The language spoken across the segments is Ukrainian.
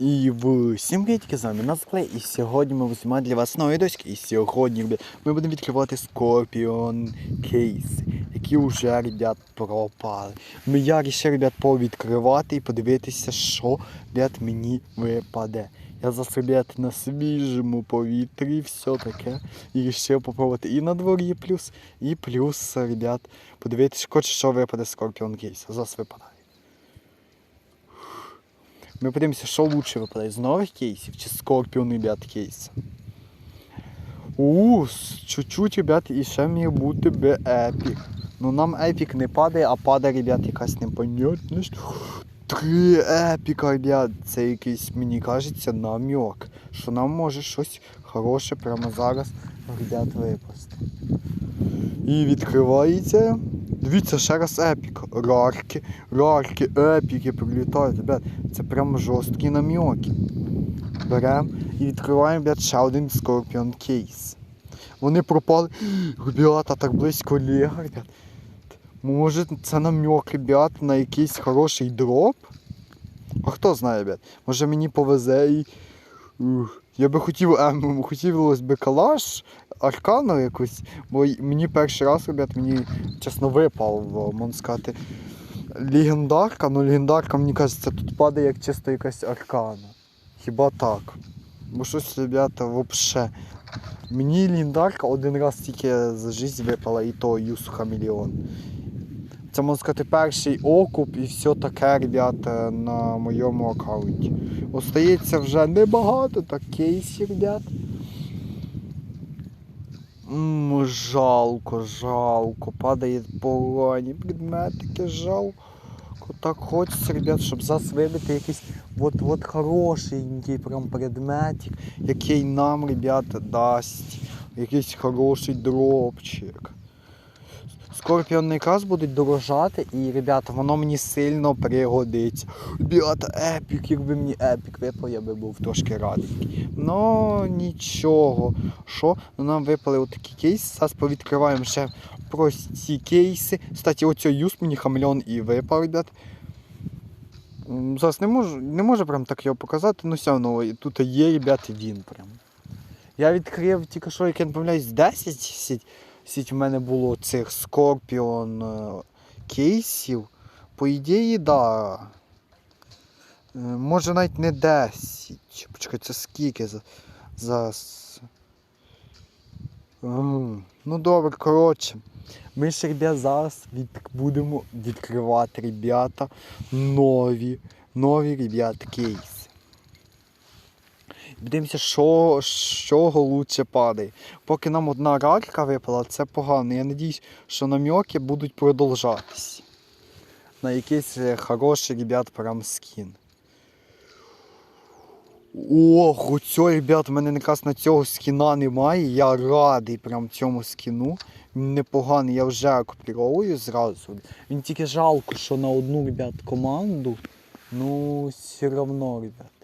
І всім привітки, з вами Назклей, і сьогодні ми візьмемо для вас нові доски. І сьогодні ми будемо відкривати Scorpion кейс, які вже, ребят, пропали. Ми я вирішив, ребят, повідкривати і подивитися, що, ребят, мені випаде. Я зараз, ребят, на свіжому повітрі, все таке. І вирішив попробувати і на дворі плюс, і плюс, ребят, подивитися, хоч що випаде Scorpion кейс. Зараз випадає. Ми подивимося, що лучше випадає з нових кейсів чи з ребят, кейс. У, чуть-чуть, ребят, і ще міг бути би епік. Ну нам епік не падає, а падає, ребят, якась непонятність. Три епіка, ребят. Це якийсь, мені кажеться, намек, що нам може щось хороше прямо зараз, ребят, випасти. І відкривається. Дивіться, ще раз епік. Рарки, рарки, епіки прилітають, ребят. Це прямо жорсткі намьоки. Беремо і відкриваємо, ребят, ще один Scorpion кейс. Вони пропали. Ребята, так близько ребят. Може це намек, ребят, на якийсь хороший дроп? А хто знає, ребят? Може мені повезе і. Ух, Я би хотів, ем, хотілося би калаш, аркану якусь, бо мені перший раз, ребят, мені чесно випав, можна сказати, легендарка, ну легендарка, мені кажеться, тут падає як чисто якась аркана. Хіба так? Бо щось, ребята, вообще. Мені легендарка один раз тільки за життя випала, і то Юсу Хамелеон. Це можна сказати перший окуп і все таке, ребята, на моєму аккаунті. Остається вже небагато, так кейсів, ребят. М, жалко, жалко. Падає погані предметики, жалко. Так хочеться, ребят, щоб зараз вибити якийсь от, от хорошенький прям предметик, який нам, ребята, дасть якийсь хороший дропчик. Скорпіон якраз будуть дорожати, і, ребята, воно мені сильно пригодиться. Ребята, епік, якби мені епік випав, я би був трошки радий. Ну, нічого. Що? Ну, нам випали отакі кейси. Зараз повідкриваємо ще прості кейси. Кстати, оцей юз мені хамельон і випав, ребят. Зараз не можу, не можу прям так його показати, ну все одно тут є, ребят, він прям. Я відкрив тільки що, як я не помиляюсь, 10 сіть, в мене було цих Scorpion е, кейсів. По ідеї, да. Е, Може навіть не 10. Почекай, це скільки за. за... Ну добре, коротше. Ми ж, ребят, зараз від... будемо відкривати, ребята, нові, нові, ребят, кейси. Дивимося, що, чого лучше падає. Поки нам одна рарка випала, це погано. Я надіюсь, що намьоки будуть продовжатись. На якийсь е, хороший, ребят, прям скін. Ох, оцього, ребят, в мене якраз на цього скіна немає. Я радий прям цьому скіну. Він непоганий, я вже копірую зразу. Він тільки жалко, що на одну, ребят, команду. Ну, все равно, ребят.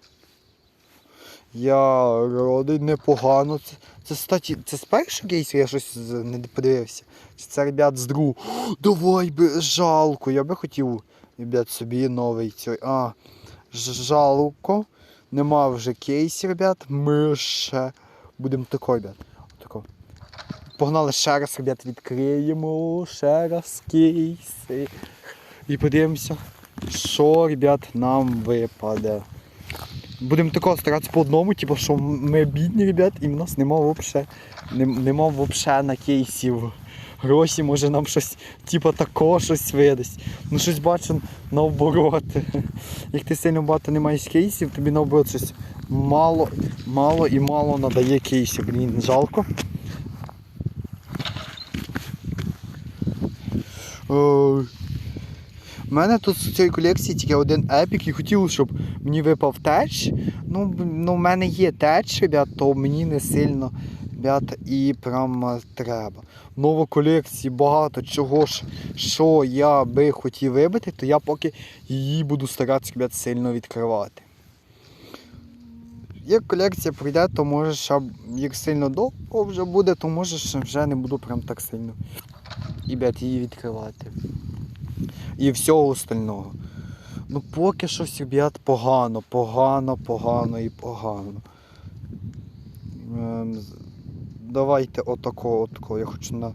Я радий, непогано. Це, це, статі, це з першого кейсу я щось не подивився. Чи це, ребят, з другого. Давай би, жалко. Я би хотів, ребят, собі новий цей. А, жалко. Нема вже кейсів, ребят. Ми ще будемо тако, ребят. Отако. Погнали ще раз, ребят, відкриємо ще раз кейси. І подивимося, що, ребят, нам випаде. Будемо такого старатися по одному, типу, що ми бідні, ребят, і в нас нема вообще, нема вообще на кейсів гроші, може нам щось, типу, такого щось видасть. Ну щось бачу наоборот. Як ти сильно багато не маєш кейсів, тобі наоборот щось мало, мало і мало надає кейсів. Блін, жалко. Ой. У мене тут з цієї колекції тільки один епік і хотів, щоб мені випав теч. Ну, ну в мене є теч, ребят, то мені не сильно, ребят, і прям е, треба. Нової колекції багато чого ж, що я би хотів вибити, то я поки її буду старатися, ребят, сильно відкривати. Як колекція прийде, то може ще, як сильно довго вже буде, то може вже не буду прям так сильно ребят, її відкривати. І всього остального. Ну поки щось, ребят, погано, погано, погано і погано. Ем, давайте отако, отако. Я хочу на,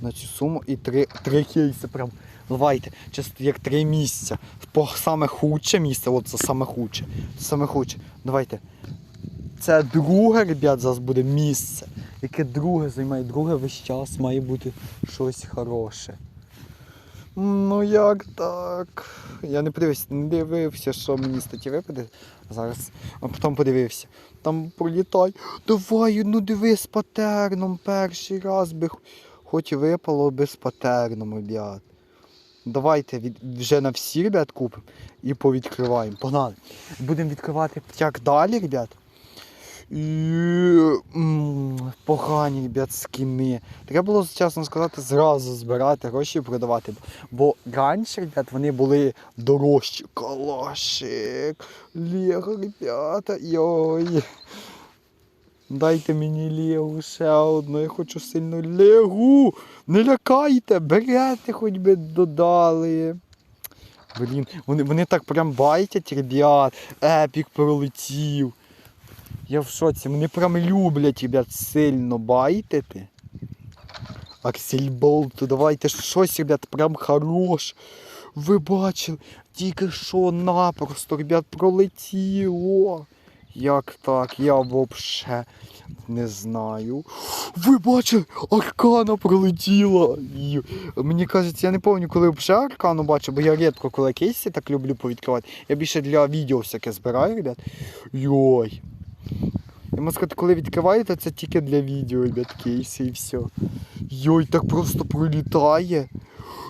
на цю суму і три, три кейси прям. Давайте, чисто як три місця. По саме худше місце, от це саме худше. Саме худше. Давайте. Це друге, ребят, зараз буде місце. Яке друге займає, друге весь час має бути щось хороше. Ну як так? Я не подивився, не дивився, що мені статті випаде. Зараз, а потім подивився. Там пролітай. Давай, ну диви з патерном перший раз би хоч і випало би з патерном, ребят. Давайте від, вже на всі, ребят, купимо і повідкриваємо. Погнали. Будемо відкривати як далі, ребят. І погані, скіни. Треба було, чесно сказати, зразу збирати гроші і продавати. Бо раніше, ребят, вони були дорожчі. Калашик, Лего, ребята, йой. Дайте мені Легу ще одну, я хочу сильно Легу. Не лякайте, берете, хоч би додали. Блін, вони, вони так прям байтять, ребят. Епік пролетів. Я в шоці, вони прям люблять, ребят, сильно байтити. Аксельболт, давайте щось, ребят, прям хорош. Ви бачили, тільки що напросто, ребят, пролетіло. Як так? Я вообще не знаю. Ви бачили, аркана пролетіла. Мені кажеться, я не пам'ятаю, коли взагалі аркану бачив, бо я рідко коли кейси так люблю повідкривати. Я більше для відео всяке збираю, ребят. Йой. Я можу сказати, коли відкриваєте, це тільки для відео, кейси і все. Йой, так просто пролітає.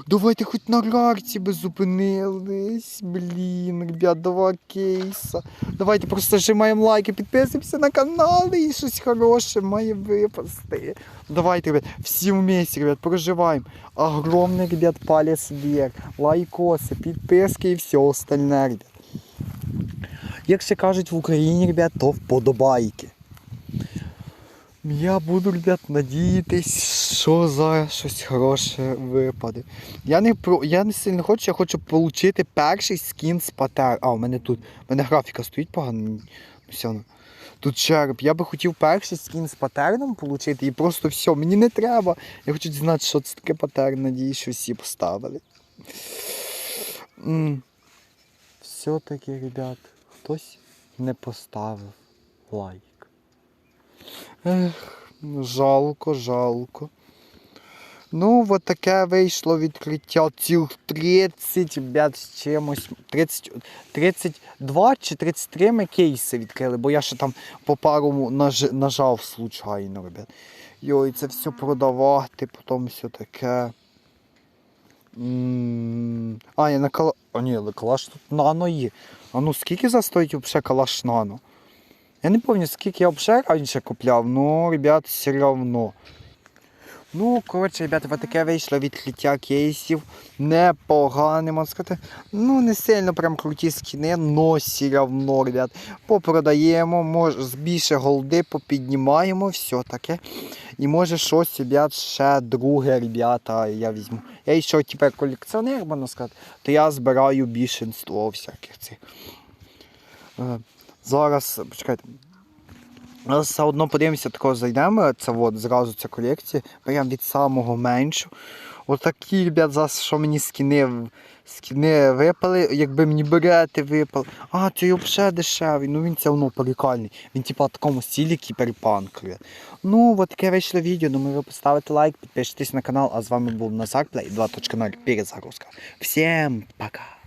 Давайте хоч на рарці би зупинились. Блін, ребят, два кейса. Давайте просто зжимаємо лайки, підписуємося на канал і щось хороше має випасти. Давайте, ребят, всі вместе, ребят, проживаємо. Огромний, ребят, палець вверх, лайкоси, підписки і все остальне, ребят. Як ще кажуть в Україні, ребят, то вподобайки. Я буду, ребят, надіятись, що зараз щось хороше випаде. Я не я не сильно хочу, я хочу отримати перший скін з патер. А, у мене тут. У мене графіка стоїть погано. Тут череп. Я би хотів перший скін з патерном отримати і просто все, мені не треба. Я хочу дізнатися, що це таке патерн, надіюсь, що всі поставили. Все-таки, ребят, хтось не поставив лайк. Ех, жалко, жалко. Ну, от таке вийшло відкриття цілих 30, ребят, з чимось. 30, 32 чи 33 ми кейси відкрили, бо я ще там по пару наж, нажав случайно, ребят. Йой, це все продавати, потім все таке. А, я на кала... А ні, але калаш тут нано є. А ну скільки застоїть взагалі калаш нано? Я не пам'ятаю, скільки я взагалі раніше купляв, ну, ребят, все одно. Ну, коротше, ребята, вот таке вийшло відкриття кейсів. Непогане, можна сказати. Ну, не сильно прям круті скіни, но все равно, ребят. Попродаємо, може, більше голди попіднімаємо, все таке. І може щось, ребят, ще друге, ребята, я візьму. Я ще тепер колекціонер, можна сказати, то я збираю більшинство всяких цих. Е, Зараз, почекайте. Зараз все одно подивимося, такого зайдемо. Це от зразу ця колекція. Прям від самого меншого. Отакі, ребят, зараз що мені скіни, скіни випали, якби мені берети випали. А, цей взагалі дешевий. Ну він все одно прикольний. Він типа в такому стилі кіберпанк. Ну, от таке вийшло відео. Думаю, ви поставите лайк, підпишитесь на канал. А з вами був Назар Плей 2.0 перезагрузка. Всім пока!